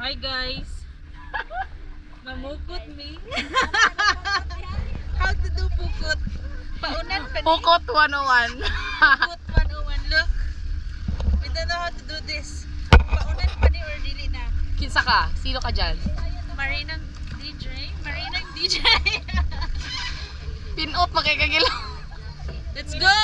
Hi guys. Mamukot me. How to do pukot? Paunan pa ni. Pukot 101. Pukot 101. Look. We don't know how to do this. Paunan pa ni or dili na. Kinsa ka? Sino ka dyan? Marinang DJ. Marinang DJ. Pinot, makikagilo. Let's go!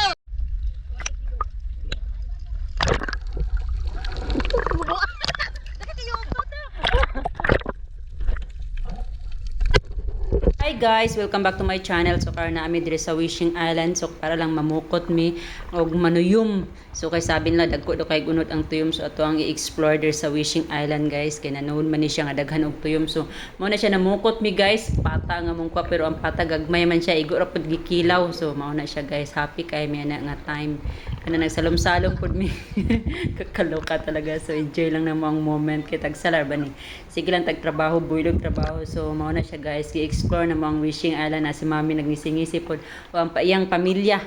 Hi guys, welcome back to my channel. So karon na ami diri sa Wishing Island. So para lang mamukot mi og manuyom. So kay sabi nila dagko do kay gunot ang tuyom so ato ang i-explore diri sa Wishing Island guys. Kay nanoon man ni siya nga daghan og tuyom. So mao na siya namukot mi guys. Pata nga mong kwa pero ang pata gagmay man siya igo ra pud gikilaw. So mao na siya guys. Happy kay mi na nga time. Kana nagsalom-salom pud mi. Kakaloka talaga. So enjoy lang na ang moment kay tagsalar ba ni. Sige lang tagtrabaho, buylog trabaho. So mao na siya guys. Gi-explore na mo ang Wishing Island na si Mami nagnisingisi pod o ang iyang pamilya.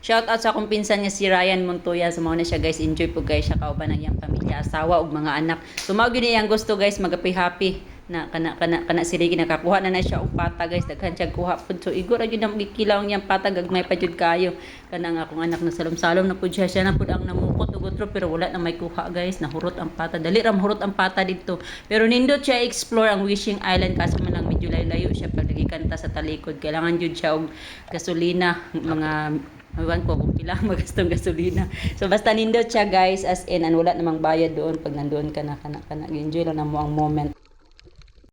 Shout out sa akong pinsan nga si Ryan Montoya. So mao na siya guys. Enjoy po guys siya kauban ang iyang pamilya, asawa ug mga anak. So mao gyud iyang gusto guys magapi happy na kana kana kana sila nakakuha na na siya og pata guys. Daghan siya kuha pud. So igor gyud ang gikilaw niyang pata gagmay pa jud kayo. Kana nga akong anak na salom-salom na pud siya. Siya na pud ang namukot og utro pero wala na may kuha guys. Nahurot ang pata. Dali ra mahurot ang pata dito pero nindot siya explore ang Wishing Island kaso man lang medyo layo siya. Pag nagikanta sa talikod. Kailangan jud siya og gasolina mga Ewan ko kung kailangan magastong gasolina. So basta nindot siya guys as in wala namang bayad doon. Pag nandoon ka na kana kana enjoy lang na mo ang moment.